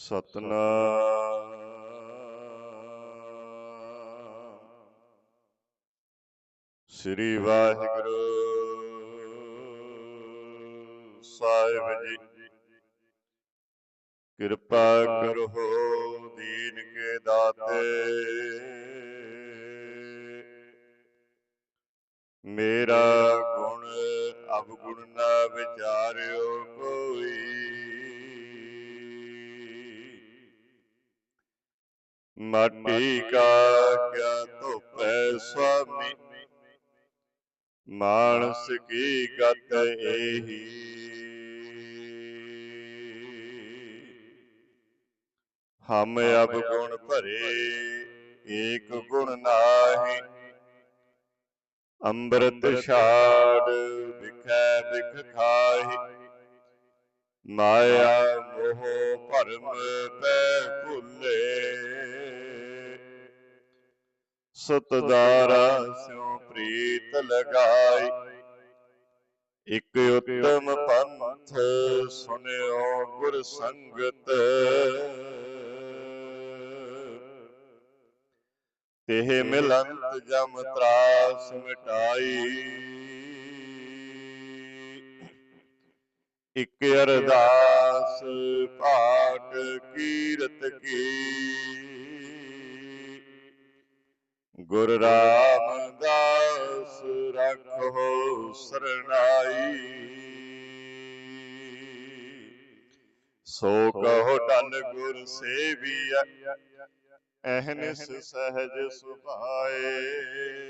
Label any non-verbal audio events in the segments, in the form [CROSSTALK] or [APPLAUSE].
ਸਤਨਾਮ। ਸ੍ਰੀ ਵਾਹਿਗੁਰੂ ਸਾਹਿਬ ਜੀ। ਕਿਰਪਾ ਕਰੋ ਦੀਨ ਕੇ ਦਾਤੇ। ਮੇਰਾ ਗੁਣ ਅਵਗੁਣ ਨਾ ਵਿਚਾਰਿਓ ਕੋਈ। ਮਾਟੀ ਕਾ ਕਿਆ ਧੋਪੈ ਸੁਆਮੀ। ਮਾਨਸ ਕੀ ਗਤ ਏਹੀ। ਹਮ ਅਬ ਗੁਣ ਭਰੇ, ਏਕ ਗੁਣ ਨਾਹੀ। ਅੰਮ੍ਰਿਤ ਛਾੜ ਵਿਖੈ ਵਿਖ ਖਾਹੀ। ਮਾਇਆ ਮੋਹ ਭਰਮ ਪੈ ਭੁੱਲੇ। ਸੁਤਦਾਰਾ ਸਿਉ ਪ੍ਰੀਤ ਲਗਾਈ ਇਕ ਉਤਮ ਪੰਥ ਸੁਨਿਓ ਗੁਰ ਸੰਗਤ। ਤੇ ਮਿਲੰਤ ਜਮ ਤਰਾਸ ਮਿਟਾਈ। ਇਕ ਅਰਦਾਸ ਪਾਠ ਕੀਰਤ ਕੀ। ਗੁਰ ਰਾਮਦਾਸ ਰੱਖੋ ਸਰਣਾਈ ਸੋ ਕਹੋ ਡਲ ਗੁਰ ਸੇਵੀਐ ਅਹਨਿਸ ਸਹਜ ਸੁਭਾਏ।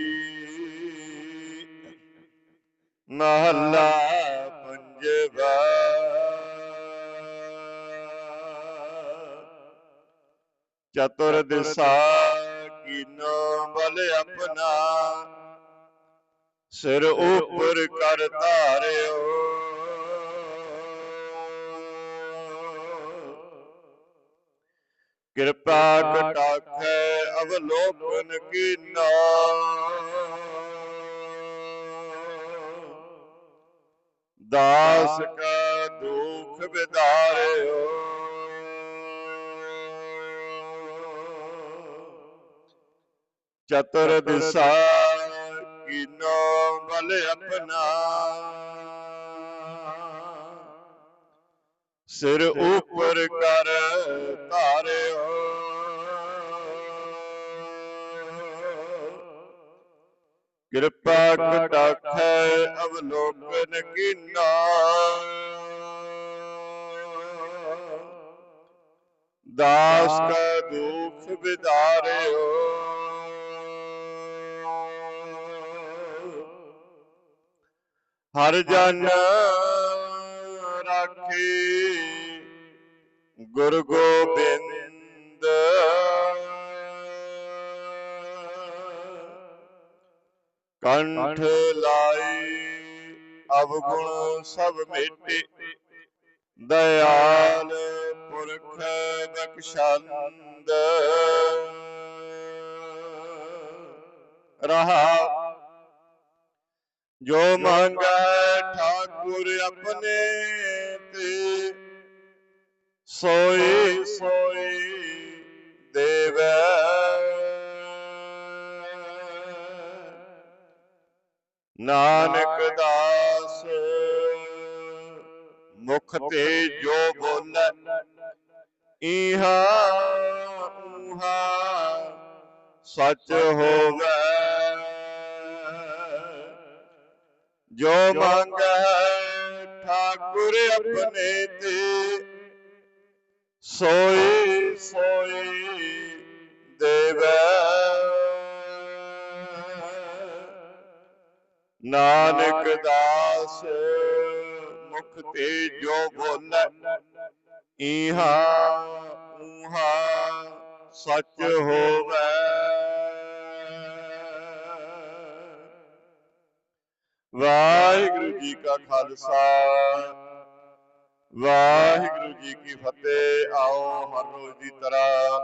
ਮਹੱਲਾ ਪੰਜਵਾ। ਚਤੁਰ ਦਿਸਾ ਕੀਨੋ ਬਲ ਆਪਣਾ। ਸਿਰ ਉਪਰ ਕਰ ਧਾਰਿਓ। ਕਿਰਪਾ ਕਟਾਖੈ ਅਵਲੋਕਨ ਕੀਨਾ। ਦਾਸ ਕਾ ਦੁਖ ਵਿਦਾਰਿਓ ਚਤੁਰ ਦਿਸਾ ਕੀਨੋ ਬਲ ਆਪਣਾ। ਸਿਰ ਉਪਰ ਕਰ ਧਾਰਿਓ। ਕਿਰਪਾ ਕਟਾਖੈ ਅਵਲੋਕਨ ਕੀਨਾ। ਦਾਸ ਕਾ ਦੁਖ ਵਿਦਾਰਿਓ। ਹਰ ਜਨ ਰਾਖੀ ਗੁਰ ਗੋਬਿੰਦ ਕੰਠ ਲਾਈ, ਅਵਗੁਣ ਸਭ ਮਿਟੇ। ਦਇਆਲ ਪੁਰਖ ਬਖਸ਼ੰਦ ਰਹਾ। ਜੋ ਮੰਗੈ ਠਾਕੁਰ ਆਪਣੇ ਤੇ, ਸੋਈ ਸੋਈ ਦੇਵੈ। ਨਾਨਕ ਦਾਸ ਮੁਖ ਤੇ ਜੋ ਬੋਲੇ ਇਹਾ ਉਹਾ ਸੱਚ ਹੋਵੇ। ਜੋ ਮੰਗੈ ਠਾਕੁਰ ਆਪਣੇ ਤੇ ਸੋਈ ਸੋਈ ਨਾਨਕ ਦਾਸ ਮੁਖ ਤੇ ਜੋ ਬੋਲੇ ਈਹਾ ਊਹਾ ਸੱਚ ਹੋਵੇ। ਵਾਹਿਗੁਰੂ ਜੀ ਕਾ ਖਾਲਸਾ ਵਾਹਿਗੁਰੂ ਜੀ ਕੀ ਫਤਿਹ। ਆਓ ਹਰ ਰੋਜ਼ ਦੀ ਤਰ੍ਹਾਂ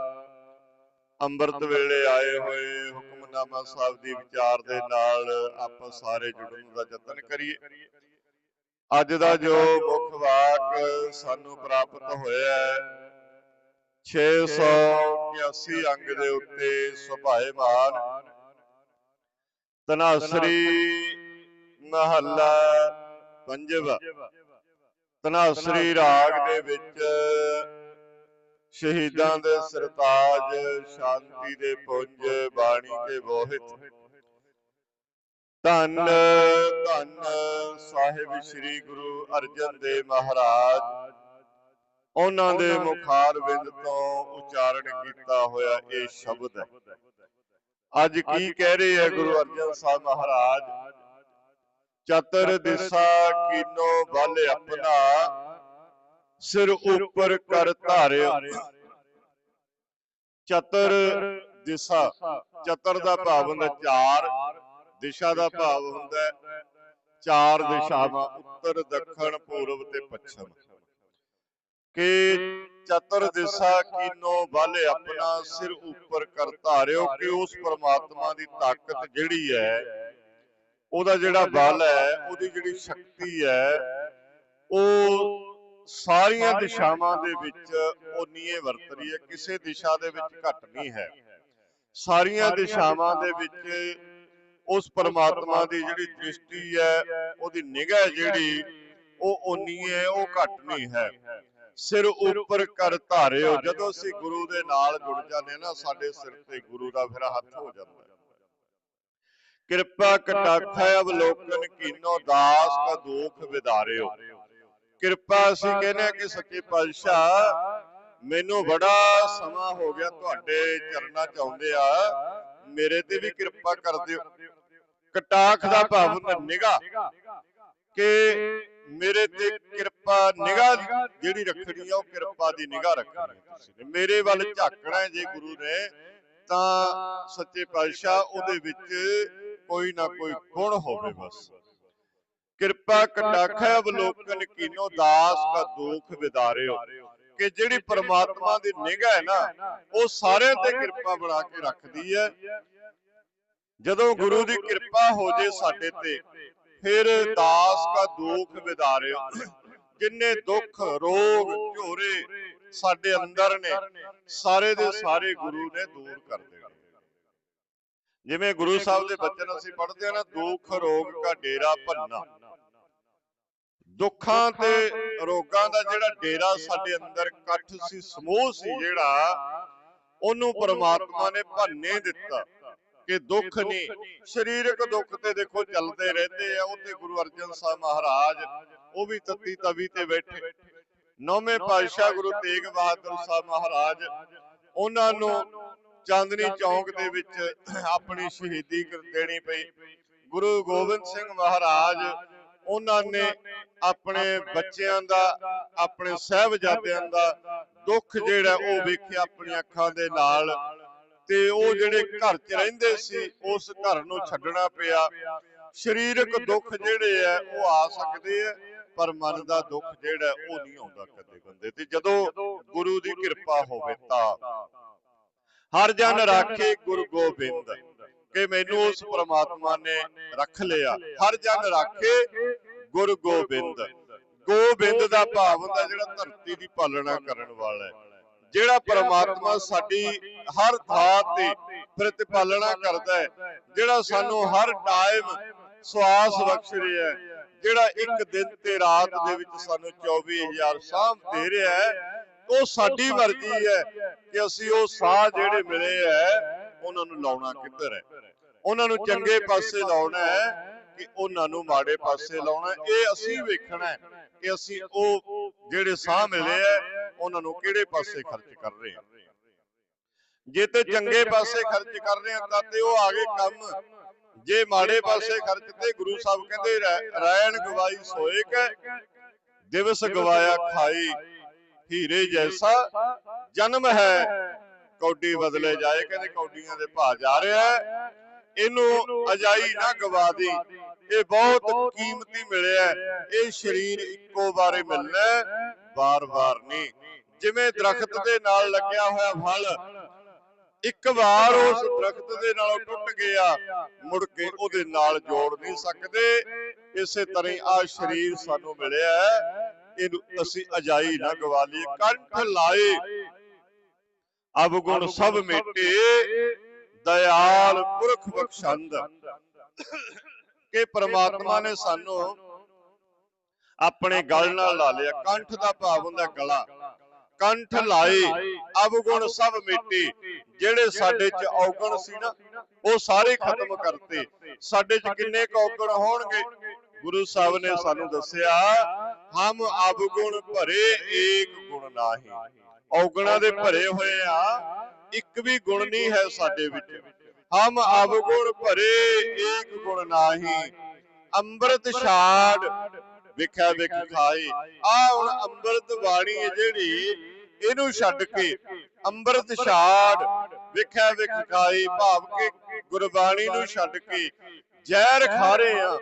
ਅੰਮ੍ਰਿਤ ਵੇਲੇ ਆਏ ਹੋਏ ਹੁਕਮਨਾਮਾ ਸਾਹਿਬ ਦੀ ਵਿਚਾਰ ਦੇ ਨਾਲ ਆਪਾਂ ਸਾਰੇ ਜੁੜਨ ਦਾ ਯਤਨ ਕਰੀਏ। ਅੱਜ ਦਾ ਜੋ ਮੁੱਖ ਵਾਕ ਸਾਨੂੰ ਪ੍ਰਾਪਤ ਹੋਇਆ ਹੈ 681 ਅੰਗ ਦੇ ਉੱਤੇ ਸੁਭਾਏਮਾਨ ਤਨਾਸਰੀ ਮਹੱਲਾ ਪੰਜਵਾ। ਤਨਾਸਰੀ ਰਾਗ ਦੇ ਵਿੱਚ ਸ਼ਹੀਦਾਂ ਦੇ ਸਰਤਾਜ, ਸ਼ਾਂਤੀ ਦੇ ਪੁੰਜ, ਬਾਣੀ ਤੇ ਬੋਹਿਤ ਧੰਨ ਧੰਨ ਸਾਹਿਬ ਸ੍ਰੀ ਗੁਰੂ ਅਰਜਨ ਦੇਵ ਮਹਾਰਾਜ। ਉਹਨਾਂ ਦੇ ਮੁਖਾਰ ਬਿੰਦ ਤੋਂ ਉਚਾਰਨ ਕੀਤਾ ਹੋਇਆ ਇਹ ਸ਼ਬਦ ਹੈ। ਅੱਜ ਕੀ ਕਹਿ ਰਹੇ ਹੈ ਗੁਰੂ ਅਰਜਨ ਸਾਹਿਬ ਮਹਾਰਾਜ? ਚਤਰ ਦਿਸਾ ਕੀਨੋ ਬਲ ਆਪਣਾ ਸਿਰ ਉੱਪਰ ਕਰ ਧਾਰਿਓ। ਚਤਰ ਦਿਸ਼ਾ। ਚਤਰ ਦਾ ਭਾਵ ਹੁੰਦਾ ਚਾਰ। ਦਿਸ਼ਾ ਦਾ ਭਾਵ ਹੁੰਦਾ ਚਾਰ ਦਿਸ਼ਾਵਾਂ ਉੱਤਰ ਦੱਖਣ ਪੂਰਬ ਤੇ ਪੱਛਮ। ਕਿ ਚਤਰ ਦਿਸ਼ਾ ਕੀਨੋ ਬਲ ਆਪਣਾ ਸਿਰ ਉੱਪਰ ਕਰ ਧਾਰਿਓ ਕਿ ਉਸ ਪਰਮਾਤਮਾ ਦੀ ਤਾਕਤ ਜਿਹੜੀ ਹੈ ਉਹਦਾ ਜਿਹੜਾ ਬਲ ਹੈ ਉਹਦੀ ਜਿਹੜੀ ਸ਼ਕਤੀ ਹੈ ਉਹ ਸਾਰੀਆਂ ਦਿਸ਼ਾਵਾਂ ਦੇ ਵਿੱਚ ਉਨੀਏ ਵਰਤ ਰਹੀ ਹੈ ਕਿਸੇ ਦਿਸ਼ਾ ਦੇ ਵਿੱਚ ਘਟ ਨਹੀਂ ਹੈ। ਸਾਰੀਆਂ ਦਿਸ਼ਾਵਾਂ ਦੇ ਵਿੱਚ ਉਸ ਪਰਮਾਤਮਾ ਦੀ ਜਿਹੜੀ ਦ੍ਰਿਸ਼ਟੀ ਹੈ ਉਹਦੀ ਨਿਗਾਹ ਜਿਹੜੀ ਉਹ ਉਨੀ ਹੈ ਉਹ ਘਟ ਨਹੀਂ ਹੈ। ਸਿਰ ਉੱਪਰ ਕਰ ਧਾਰਿਓ ਜਦੋਂ ਅਸੀਂ ਗੁਰੂ ਦੇ ਨਾਲ ਜੁੜ ਜਾਂਦੇ ਹਾਂ ਨਾ ਸਾਡੇ ਸਿਰ ਤੇ ਗੁਰੂ ਦਾ ਫਿਰ ਹੱਥ ਹੋ ਜਾਂਦਾ ਹੈ ਕਿਰਪਾ ਕਟਾਖਾ ਅਵਲੋਕਨ ਕੀਨੋ ਦਾਸ ਕਾ ਦੁਖ ਵਿਦਾਰਿਓ। ਕਿਰਪਾ ਅਸੀਂ ਕਹਿੰਦੇ ਕਿ ਸੱਚੇ ਪਾਤਸ਼ਾਹ ਮੈਨੂੰ ਬੜਾ ਸਮਾਂ ਹੋ ਗਿਆ ਤੁਹਾਡੇ ਚਰਨਾਂ ਚ ਆਉਂਦੇ ਆ। ਮੇਰੇ ਤੇ ਵੀ ਕਿਰਪਾ ਕਰ ਦਿਓ ਕਟਾਖ ਦਾ ਭਾਵ ਹੁੰਦਾ ਨਿਗਾਹ। ਕਿ ਮੇਰੇ ਤੇ ਕਿਰਪਾ ਨਿਗਾਹ ਜਿਹੜੀ ਰੱਖਣੀ ਆ ਉਹ ਕਿਰਪਾ ਦੀ ਨਿਗਾਹ ਰੱਖਣੀ ਤੁਸੀਂ ਮੇਰੇ ਵੱਲ ਝਾਕਣਾ ਜੇ ਗੁਰੂ ਨੇ ਤਾਂ ਸੱਚੇ ਪਾਤਸ਼ਾਹ ਉਹਦੇ ਵਿੱਚ ਕੋਈ ਨਾ ਕੋਈ ਗੁਣ ਹੋਵੇ ਬਸ। ਕਿਰਪਾ ਕਟਾਖੈ ਅਵਲੋਕਨ ਕੀਨੋ ਦਾਸ ਕਾ ਦੁਖ ਵਿਦਾਰਿਓ। ਕਿ ਜਿਹੜੀ ਪਰਮਾਤਮਾ ਦੀ ਨਿਗਾਹ ਹੈ ਨਾ ਉਹ ਸਾਰਿਆਂ ਤੇ ਕਿਰਪਾ ਬਣਾ ਕੇ ਰੱਖਦੀ ਹੈ। ਜਦੋਂ ਗੁਰੂ ਦੀ ਕਿਰਪਾ ਹੋ ਜੇ ਸਾਡੇ ਤੇ ਫਿਰ ਦਾਸ ਕਾ ਦੁਖ ਵਿਦਾਰਿਓ। ਜਿੰਨੇ [COUGHS] ਦੁੱਖ ਰੋਗ ਝੋਰੇ ਸਾਡੇ ਅੰਦਰ ਨੇ ਸਾਰੇ ਦੇ ਸਾਰੇ ਗੁਰੂ ਨੇ ਦੂਰ ਕਰ ਦੇਣੇ। ਜਿਵੇਂ ਗੁਰੂ ਸਾਹਿਬ ਦੇ ਬਚਨ ਅਸੀਂ ਪੜ੍ਹਦੇ ਆ ਨਾ ਦੁੱਖ ਰੋਗ ਕਾ ਡੇਰਾ ਭੰਨਾ। ਦੁੱਖਾਂ ਤੇ ਰੋਗਾਂ ਦਾ ਜਿਹੜਾ ਡੇਰਾ ਸਾਡੇ ਅੰਦਰ ਇਕੱਠ ਸੀ ਸਮੂਹ ਸੀ ਜਿਹੜਾ ਉਹਨੂੰ ਪਰਮਾਤਮਾ ਨੇ ਭੰਨੇ ਦਿੱਤਾ ਕਿ ਦੁੱਖ ਨਹੀਂ ਸਰੀਰਕ ਦੁੱਖ ਤੇ ਦੇਖੋ ਚੱਲਦੇ ਰਹਿੰਦੇ ਆ ਉੱਥੇ ਗੁਰੂ ਅਰਜਨ ਸਾਹਿਬ ਮਹਾਰਾਜ ਉਹ ਵੀ ਤਤੀ ਤਵੀ ਤੇ ਬੈਠੇ। ਨੌਵੇਂ ਪਾਤਸ਼ਾਹ ਗੁਰੂ ਤੇਗ ਬਹਾਦਰ ਸਾਹਿਬ ਮਹਾਰਾਜ ਉਹਨਾਂ ਨੂੰ ਚਾਂਦਨੀ ਚੌਂਕ ਦੇ ਵਿੱਚ ਆਪਣੀ ਸ਼ਹੀਦੀ ਦੇਣੀ ਪਈ। ਗੁਰੂ ਗੋਬਿੰਦ ਸਿੰਘ ਮਹਾਰਾਜ ਉਹਨਾਂ ਨੇ ਆਪਣੇ ਬੱਚਿਆਂ ਦਾ ਆਪਣੇ ਸਹਿਬਜ਼ਾਦਿਆਂ ਦਾ ਦੁੱਖ ਜਿਹੜਾ ਉਹ ਵੇਖਿਆ ਆਪਣੀਆਂ ਅੱਖਾਂ ਦੇ ਨਾਲ। ਤੇ ਉਹ ਜਿਹੜੇ ਘਰ 'ਚ ਰਹਿੰਦੇ ਸੀ ਉਸ ਘਰ ਨੂੰ ਛੱਡਣਾ ਪਿਆ। ਸਰੀਰਕ ਦੁੱਖ ਜਿਹੜੇ ਆ ਉਹ ਆ ਸਕਦੇ ਆ ਪਰ ਮਨ ਦਾ ਦੁੱਖ ਜਿਹੜਾ ਉਹ ਨਹੀਂ ਆਉਂਦਾ ਕਦੇ ਬੰਦੇ ਤੇ। ਜਦੋਂ ਗੁਰੂ ਦੀ ਕਿਰਪਾ ਹੋਵੇ ਤਾਂ ਹਰ ਜਨ ਰਾਖੇ ਗੁਰੂ ਗੋਬਿੰਦ। ਕਿ ਮੈਨੂੰ ਉਸ ਪ੍ਰਮਾਤਮਾ ਨੇ ਰੱਖ ਲਿਆ। ਹਰ ਜਨ ਰਾਖੇ ਗੁਰੂ ਗੋਬਿੰਦ। ਗੋਬਿੰਦ ਦਾ ਭਾਵ ਹੁੰਦਾ ਜਿਹੜਾ ਧਰਤੀ ਦੀ ਪਾਲਣਾ ਕਰਨ ਵਾਲਾ ਹੈ। ਜਿਹੜਾ ਪ੍ਰਮਾਤਮਾ ਸਾਡੀ ਹਰ ਥਾਂ ਤੇ ਪ੍ਰਤੀਪਾਲਣਾ ਕਰਦਾ ਹੈ ਜਿਹੜਾ ਸਾਨੂੰ ਹਰ ਟਾਈਮ ਸਵਾਸ ਬਖਸ਼ ਰਿਹਾ ਹੈ ਜਿਹੜਾ ਇੱਕ ਦਿਨ ਤੇ ਰਾਤ ਦੇ ਵਿੱਚ ਸਾਨੂੰ 24000 ਸਾਹ ਦੇ ਰਿਹਾ ਹੈ ਉਹ ਸਾਡੀ ਮਰਜ਼ੀ ਹੈ ਕਿ ਅਸੀਂ ਉਹ ਸਾਹ ਜਿਹੜੇ ਮਿਲੇ ਹੈ ਉਹਨਾਂ ਨੂੰ ਲਾਉਣਾ ਕਿੱਧਰ ਹੈ? ਉਹਨਾਂ ਨੂੰ ਚੰਗੇ ਪਾਸੇ ਲਾਉਣਾ ਹੈ ਕਿ ਉਹਨਾਂ ਨੂੰ ਮਾੜੇ ਪਾਸੇ ਲਾਉਣਾ ਇਹ ਅਸੀਂ ਵੇਖਣਾ ਹੈ ਕਿ ਅਸੀਂ ਉਹ ਜਿਹੜੇ ਸਾਹ ਮਿਲੇ ਹੈ ਉਹਨਾਂ ਨੂੰ ਕਿਹੜੇ ਪਾਸੇ ਖਰਚ ਕਰ ਰਹੇ ਹਾਂ? ਜੇ ਤੇ ਚੰਗੇ ਪਾਸੇ ਖਰਚ ਕਰ ਰਹੇ ਹਾਂ ਤਾਂ ਤੇ ਉਹ ਆਗੇ ਕੰਮ ਜੇ ਮਾੜੇ ਪਾਸੇ ਖਰਚ ਤੇ ਗੁਰੂ ਸਾਹਿਬ ਕਹਿੰਦੇ ਰਹਿਣ ਗਵਾਈ ਸੋਏ ਕੈ ਦਿਵਸ ਗਵਾਇਆ ਖਾਈ ਹੀਰੇ ਜੈਸਾ ਜਨਮ ਹੈ। ਕੌਡੀ ਬਦਲੇ ਜਾਏ ਕਹਿੰਦੇ ਕੌਡੀਆਂ ਦੇ ਭਾਅ ਜਾ ਰਿਹਾ ਹੈ। ਇਹਨੂੰ ਅਜਾਈ ਨਾ ਗਵਾ ਦੇ। ਇਹ ਬਹੁਤ ਕੀਮਤੀ ਮਿਲਿਆ ਹੈ। ਇਹ ਸਰੀਰ ਇੱਕੋ ਵਾਰੇ ਮਿਲਣਾ ਵਾਰ-ਵਾਰ ਨਹੀਂ। ਜਿਵੇਂ ਦਰਖਤ ਦੇ ਨਾਲ ਲੱਗਿਆ ਹੋਇਆ ਫਲ ਇੱਕ ਵਾਰ ਉਸ ਦਰਖਤ ਦੇ ਨਾਲੋਂ ਟੁੱਟ ਗਿਆ ਮੁੜ ਕੇ ਉਹਦੇ ਨਾਲ ਜੋੜ ਨਹੀਂ ਸਕਦੇ। ਇਸੇ ਤਰ੍ਹਾਂ ਆ ਸਰੀਰ ਸਾਨੂੰ ਮਿਲਿਆ ਇਹਨੂੰ ਅਸੀਂ ਅਜਾਈ ਨਾ ਗਵਾ ਲਈਏ। ਕੰਠ ਲਾਏ। ਅਵਗੁਣ ਸਭ ਮਿਟੇ ਦਇਆਲ ਪੁਰਖ ਬਖਸ਼ੰਦ। ਕਿ ਪ੍ਰਮਾਤਮਾ ਨੇ ਸਾਨੂੰ ਆਪਣੇ ਗਲ ਨਾਲ ਲਾ ਲਿਆ ਕੰਠ ਦਾ ਭਾਵ ਹੁੰਦਾ ਗਲਾ। ਕੰਠ ਲਾਏ ਅਵਗੁਣ ਸਭ ਮਿਟੇ। ਜਿਹੜੇ ਸਾਡੇ ਚ ਔਗਣ ਸੀ ਨਾ ਉਹ ਸਾਰੇ ਖਤਮ ਕਰਤੇ। ਸਾਡੇ ਚ ਕਿੰਨੇ ਕੁ ਔਗਣ ਹੋਣਗੇ? ਗੁਰੂ ਸਾਹਿਬ ਨੇ ਸਾਨੂੰ ਦੱਸਿਆ ਹਮ ਅਵਗੁਣ ਭਰੇ ਏਕ ਗੁਣ ਨਾਹੀ। ਔਗਣਾਂ ਦੇ ਭਰੇ ਹੋਏ ਆ। ਇੱਕ ਵੀ ਗੁਣ ਨਹੀਂ ਹੈ ਸਾਡੇ ਵਿੱਚ। ਹਮ ਅਵਗੁਣ ਭਰੇ ਏਕ ਗੁਣ ਨਾਹੀ। ਅੰਮ੍ਰਿਤ ਛਾੜ। ਵਿਖਿਆ ਵਿਖ ਖਾਏ ਆ ਹੁਣ ਅੰਮ੍ਰਿਤ ਬਾਣੀ ਹੈ ਜਿਹੜੀ ਇਹਨੂੰ ਛੱਡ ਕੇ ਅੰਮ੍ਰਿਤ ਛਾੜ। ਵਿਖਿਆ ਵਿਖ ਖਾਏ ਭਾਵ ਕਿ ਗੁਰਬਾਣੀ ਨੂੰ ਛੱਡ ਕੇ ਜ਼ਹਿਰ ਖਾ ਰਹੇ ਆ।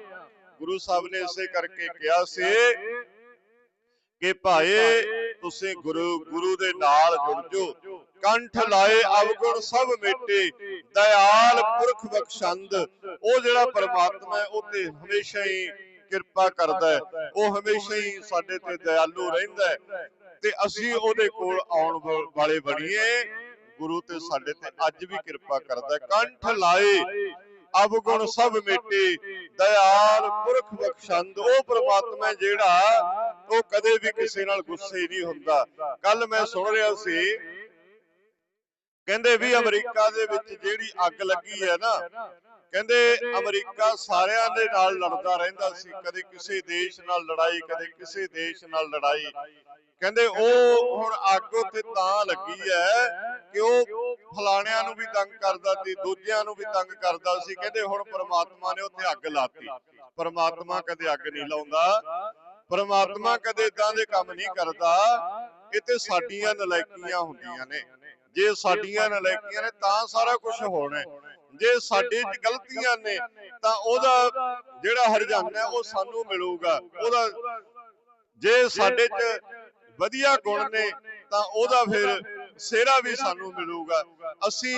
ਗੁਰੂ ਸਾਹਿਬ ਨੇ ਇਸੇ ਕਰਕੇ ਕਿਹਾ ਸੀ ਕਿ ਭਾਏ ਤੁਸੀਂ ਗੁਰੂ ਗੁਰੂ ਦੇ ਨਾਲ ਜੁੜ ਜੋ ਕੰਠ ਲਾਏ ਅਵਗੁਣ ਸਭ ਮਿਟੇ। ਦਇਆਲ ਪੁਰਖ ਬਖਸ਼ੰਦ ਉਹ ਜਿਹੜਾ ਪਰਮਾਤਮਾ ਹੈ, ਉਹ ਤੇ ਹਮੇਸ਼ਾ ਹੀ ਕਿਰਪਾ ਕਰਦਾ ਹੈ। ਉਹ ਹਮੇਸ਼ਾ ਹੀ ਸਾਡੇ ਤੇ ਦਇਆਲੂ ਰਹਿੰਦਾ ਹੈ। ਤੇ ਅਸੀਂ ਉਹਦੇ ਕੋਲ ਆਉਣ ਵਾਲੇ ਬਣੀਏ। ਗੁਰੂ ਤੇ ਸਾਡੇ ਤੇ ਅੱਜ ਵੀ ਕਿਰਪਾ ਕਰਦਾ ਹੈ। ਕੰਠ ਲਾਏ ਅਵਗੁਣ ਸਭ ਮਿਟੇ ਦਇਆਲ ਪੁਰਖ ਬਖਸ਼ੰਦ ਉਹ ਪ੍ਰਮਾਤਮਾ ਜਿਹੜਾ ਉਹ ਕਦੇ ਵੀ ਕਿਸੇ ਨਾਲ ਗੁੱਸੇ ਨਹੀਂ ਹੁੰਦਾ। ਕੱਲ ਮੈਂ ਸੁਣ ਰਿਹਾ ਸੀ। ਕਹਿੰਦੇ ਵੀ ਅਮਰੀਕਾ ਦੇ ਵਿੱਚ ਜਿਹੜੀ ਅੱਗ ਲੱਗੀ ਹੈ ਨਾ ਕਹਿੰਦੇ ਅਮਰੀਕਾ ਸਾਰਿਆਂ ਦੇ ਨਾਲ ਲੜਦਾ ਰਹਿੰਦਾ ਸੀ ਕਦੇ ਕਿਸੇ ਦੇਸ਼ ਨਾਲ ਲੜਾਈ ਕਦੇ ਕਿਸੇ ਦੇਸ਼ ਨਾਲ ਲੜਾਈ। ਕਹਿੰਦੇ ਉਹ ਹੁਣ ਅੱਗ ਉੱਥੇ ਤਾਂ ਲੱਗੀ ਹੈ ਕਿ ਉਹ ਫਲਾਣਿਆਂ ਨੂੰ ਵੀ ਤੰਗ ਕਰਦਾ ਸੀ ਦੂਜਿਆਂ ਨੂੰ ਵੀ ਤੰਗ ਕਰਦਾ ਸੀ ਕਹਿੰਦੇ ਹੁਣ ਪ੍ਰਮਾਤਮਾ ਨੇ ਉੱਥੇ ਅੱਗ ਲਾਤੀ। ਪ੍ਰਮਾਤਮਾ ਕਦੇ ਅੱਗ ਨਹੀਂ ਲਾਉਂਦਾ ਪ੍ਰਮਾਤਮਾ ਕਦੇ ਇਦਾਂ ਦੇ ਕੰਮ ਨਹੀਂ ਕਰਦਾ ਇਹ ਤੇ ਸਾਡੀਆਂ ਨਲਾਇਕੀਆਂ ਹੁੰਦੀਆਂ ਨੇ। ਜੇ ਸਾਡੀਆਂ ਨਲਾਇਕੀਆਂ ਨੇ ਤਾਂ ਸਾਰਾ ਕੁਝ ਹੋਣਾ। ਜੇ ਸਾਡੇ 'ਚ ਗਲਤੀਆਂ ਨੇ ਤਾਂ ਉਹਦਾ ਜਿਹੜਾ ਹਰਜਾਨਾ ਉਹ ਸਾਨੂੰ ਮਿਲੂਗਾ। ਉਹਦਾ ਜੇ ਸਾਡੇ 'ਚ ਵਧੀਆ ਗੁਣ ਨੇ ਤਾਂ ਉਹਦਾ ਫਿਰ ਸਿਹਰਾ ਵੀ ਸਾਨੂੰ ਮਿਲੂਗਾ। ਅਸੀਂ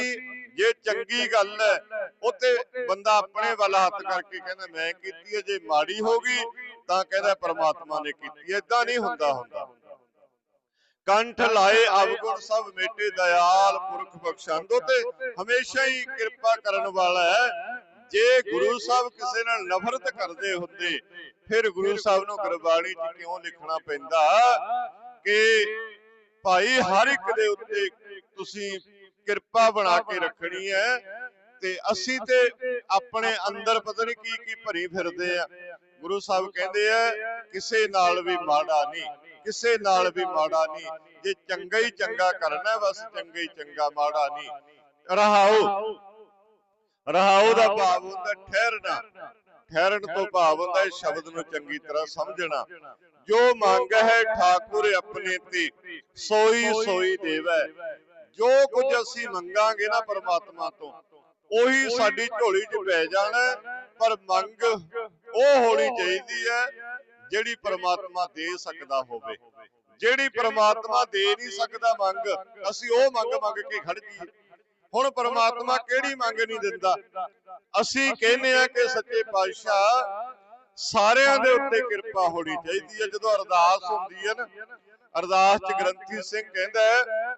ਜੇ ਚੰਗੀ ਗੱਲ ਹੈ ਉੱਤੇ ਬੰਦਾ ਆਪਣੇ ਵੱਲ ਹੱਥ ਕਰਕੇ ਕਹਿੰਦਾ ਮੈਂ ਕੀਤੀ ਹੈ ਜੇ ਮਾੜੀ ਹੋ ਗਈ ਤਾਂ ਕਹਿੰਦਾ ਪ੍ਰਮਾਤਮਾ ਨੇ ਕੀਤੀ ਇਦਾਂ ਨਹੀਂ ਹੁੰਦਾ ਹੁੰਦਾ ਕੰਠ ਲਾਏ ਅਵਗੁਣ ਸਭ ਮੇਟੇ ਦਇਆਲ ਪੁਰਖ ਬਖਸ਼ੰਦੋ। ਤੇ ਹਮੇਸ਼ਾ ਹੀ ਕਿਰਪਾ ਕਰਨ ਵਾਲਾ ਹੈ। ਜੇ ਗੁਰੂ ਸਾਹਿਬ ਕਿਸੇ ਨਾਲ ਨਫ਼ਰਤ ਕਰਦੇ ਹੁੰਦੇ ਫਿਰ ਗੁਰੂ ਸਾਹਿਬ ਨੂੰ ਗੁਰਬਾਣੀ 'ਚ ਕਿਉਂ ਲਿਖਣਾ ਪੈਂਦਾ? ਕਿ ਭਾਈ ਹਰ ਇੱਕ ਦੇ ਉੱਤੇ ਤੁਸੀਂ ਕਿਰਪਾ ਬਣਾ ਕੇ ਰੱਖਣੀ ਹੈ ਤੇ ਅਸੀਂ ਤੇ ਆਪਣੇ ਅੰਦਰ ਪਤਾ ਨਹੀਂ ਕੀ ਕੀ ਭਰੀ ਫਿਰਦੇ ਆ। ਗੁਰੂ ਸਾਹਿਬ ਕਹਿੰਦੇ ਆ ਕਿਸੇ ਨਾਲ ਵੀ ਮਾੜਾ ਨਹੀਂ ਕਿਸੇ ਨਾਲ ਵੀ ਮਾੜਾ ਨਹੀਂ। ਜੇ ਚੰਗਾ ਹੀ ਚੰਗਾ ਕਰਨਾ ਬਸ ਚੰਗਾ ਹੀ ਚੰਗਾ ਮਾੜਾ ਨਹੀਂ। ਰਹਾਓ। ਰਹਾਓ। ਦਾ ਭਾਵ ਹੁੰਦਾ ਠਹਿਰਨਾ। ਠਹਿਰਨ ਤੋਂ ਭਾਵ ਹੁੰਦਾ ਇਸ ਸ਼ਬਦ ਨੂੰ ਚੰਗੀ ਤਰ੍ਹਾਂ ਸਮਝਣਾ। ਜੋ ਮੰਗ ਹੈ ਠਾਕੁਰ ਆਪਣੇ ਤੇ ਸੋਈ ਸੋਈ ਦੇਵੈ। ਜੋ ਕੁਝ ਅਸੀਂ ਮੰਗਾਂਗੇ ਨਾ ਪਰਮਾਤਮਾ ਤੋਂ ਉਹੀ ਸਾਡੀ ਝੋਲੀ 'ਚ ਪੈ ਜਾਣਾ ਹੈ, ਪਰ ਮੰਗ ਉਹ ਹੋਣੀ ਚਾਹੀਦੀ ਹੈ ਜਿਹੜੀ ਪਰਮਾਤਮਾ ਦੇ ਸਕਦਾ ਹੋਵੇ। ਜਿਹੜੀ ਪਰਮਾਤਮਾ ਦੇ ਨਹੀਂ ਸਕਦਾ ਮੰਗ ਅਸੀਂ ਉਹ ਮੰਗ ਮੰਗ ਕੇ ਖੜ ਹੁਣ ਪਰਮਾਤਮਾ ਕਿਹੜੀ ਮੰਗ ਨਹੀਂ ਦਿੰਦਾ? ਅਸੀਂ ਕਹਿੰਦੇ ਆ ਕਿ ਸੱਚੇ ਪਾਤਸ਼ਾਹ ਸਾਰਿਆਂ ਦੇ ਉੱਤੇ ਕਿਰਪਾ ਹੋਣੀ ਚਾਹੀਦੀ ਹੈ। ਜਦੋਂ ਅਰਦਾਸ ਹੁੰਦੀ ਹੈ ਨਾ ਅਰਦਾਸ ਚ ਗ੍ਰੰਥੀ ਸਿੰਘ ਕਹਿੰਦਾ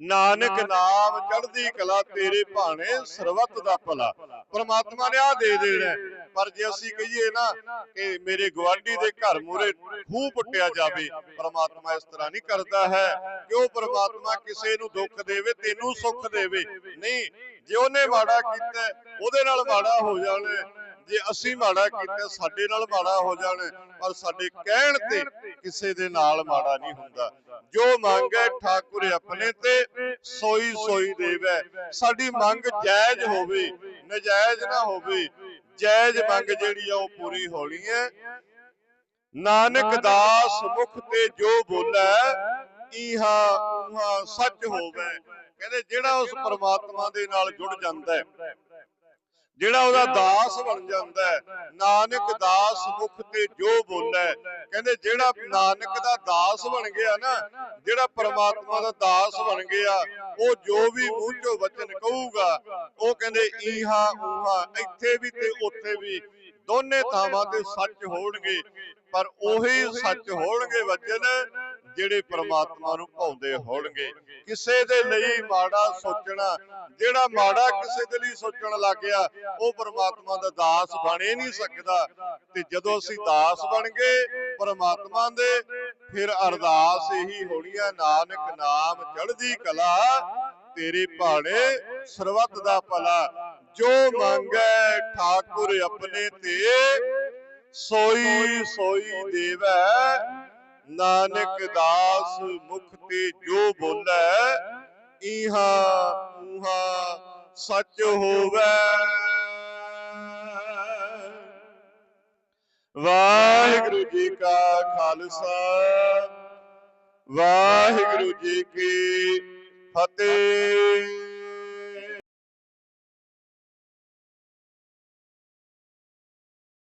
ਨਾਨਕ ਨਾਮ ਚੜ੍ਹਦੀ ਕਲਾ ਤੇਰੇ ਭਾਣੇ ਸਰਬੱਤ ਦਾ ਭਲਾ। ਪਰਮਾਤਮਾ ਨੇ ਆ ਦੇ ਦੇਣਾ। ਪਰ ਜੇ ਅਸੀਂ ਕਹੀਏ ਨਾ ਕਿ ਮੇਰੇ ਗਵਾਂਢੀ ਦੇ ਘਰ ਮੂਰੇ ਖੂਹ ਪੁੱਟਿਆ ਜਾਵੇ। ਪਰਮਾਤਮਾ ਇਸ ਤਰ੍ਹਾਂ ਨਹੀਂ ਕਰਦਾ ਹੈ ਕਿ ਪਰਮਾਤਮਾ ਕਿਸੇ ਨੂੰ ਦੁੱਖ ਦੇਵੇ, ਤੈਨੂੰ ਸੁੱਖ ਦੇਵੇ। ਨਹੀਂ, ਜੇ ਉਹਨੇ ਮਾੜਾ ਕੀਤਾ, ਉਹਦੇ ਨਾਲ ਮਾੜਾ ਹੋ ਜਾਣਾ। ਜੇ ਅਸੀਂ ਮਾੜਾ ਕੀਤਾ, ਸਾਡੇ ਨਾਲ ਮਾੜਾ ਹੋ ਜਾਣਾ। ਪਰ ਸਾਡੇ ਕਹਿਣ ਤੇ ਕਿਸੇ ਦੇ ਨਾਲ ਮਾੜਾ ਨਹੀਂ ਹੁੰਦਾ। ਜੋ ਮੰਗੈ ਠਾਕੁਰ ਆਪਣੇ ਤੇ ਸੋਈ ਸੋਈ ਦੇਵੇ। ਸਾਡੀ ਮੰਗ ਜਾਇਜ਼ ਹੋਵੇ, ਨਜਾਇਜ਼ ਨਾ ਹੋਵੇ। ਜਾਇਜ਼ ਮੰਗ ਜਿਹੜੀ ਆ ਉਹ ਪੂਰੀ ਹੋਣੀ ਹੈ। ਨਾਨਕ ਦਾਸ ਮੁਖ ਤੇ ਜੋ ਬੋਲੇ ਈਹਾ ਊਹਾ ਸੱਚ ਹੋਵੇ। ਕਹਿੰਦੇ ਜਿਹੜਾ ਉਸ ਪ੍ਰਮਾਤਮਾ ਦੇ ਨਾਲ ਜੁੜ ਜਾਂਦਾ ਹੈ। ਜਿਹੜਾ ਉਹਦਾ ਦਾਸ ਬਣ ਜਾਂਦਾ ਹੈ ਨਾਨਕ ਦਾਸ ਮੁਖ ਤੇ ਜੋ ਬੋਲੇ। ਕਹਿੰਦੇ ਜਿਹੜਾ ਨਾਨਕ ਦਾ ਦਾਸ ਬਣ ਗਿਆ ਨਾ ਜਿਹੜਾ ਪ੍ਰਮਾਤਮਾ ਦਾ ਦਾਸ ਬਣ ਗਿਆ ਉਹ ਜੋ ਵੀ ਮੂੰਹ ਚੋਂ ਵਚਨ ਕਹੂਗਾ ਉਹ ਕਹਿੰਦੇ ਈਹਾ ਊਹਾ ਇੱਥੇ ਵੀ ਤੇ ਉੱਥੇ ਵੀ। ਦੋਨੇ ਥਾਵਾਂ ਤੇ ਸੱਚ ਹੋਣਗੇ ਪਰ ਉਹੀ ਸੱਚ ਹੋਣਗੇ ਵਚਨ। ਜਿਹੜੇ ਪ੍ਰਮਾਤਮਾ ਨੂੰ ਭਾਉਂਦੇ ਹੋਣਗੇ। ਕਿਸੇ ਦੇ ਲਈ ਮਾੜਾ ਸੋਚਣਾ ਜਿਹੜਾ ਮਾੜਾ ਕਿਸੇ ਦੇ ਲਈ ਸੋਚਣ ਲੱਗ ਗਿਆ ਉਹ ਪ੍ਰਮਾਤਮਾ ਦਾ ਦਾਸ ਬਣ ਨਹੀਂ ਸਕਦਾ। ਤੇ ਜਦੋਂ ਅਸੀਂ ਦਾਸ ਬਣ ਗਏ ਪ੍ਰਮਾਤਮਾ ਦੇ ਫਿਰ ਅਰਦਾਸ ਇਹੀ ਹੋਣੀ ਆ ਨਾਨਕ ਨਾਮ ਚੜ੍ਹਦੀ ਕਲਾ ਤੇਰੇ ਭਾਣੇ ਸਰਬੱਤ ਦਾ ਭਲਾ। ਜੋ ਮੰਗੈ ਠਾਕੁਰ ਆਪਣੇ ਤੇ ਸੋਈ ਸੋਈ ਦੇਵੈ। ਨਾਨਕ ਦਾਸ ਮੁਖ ਤੇ ਜੋ ਬੋਲੇ ਈਹਾ ਊਹਾ ਸੱਚ ਹੋਵੇ। ਵਾਹਿਗੁਰੂ ਜੀ ਕਾ ਖਾਲਸਾ। ਵਾਹਿਗੁਰੂ ਜੀ ਕੀ ਫਤਿਹ।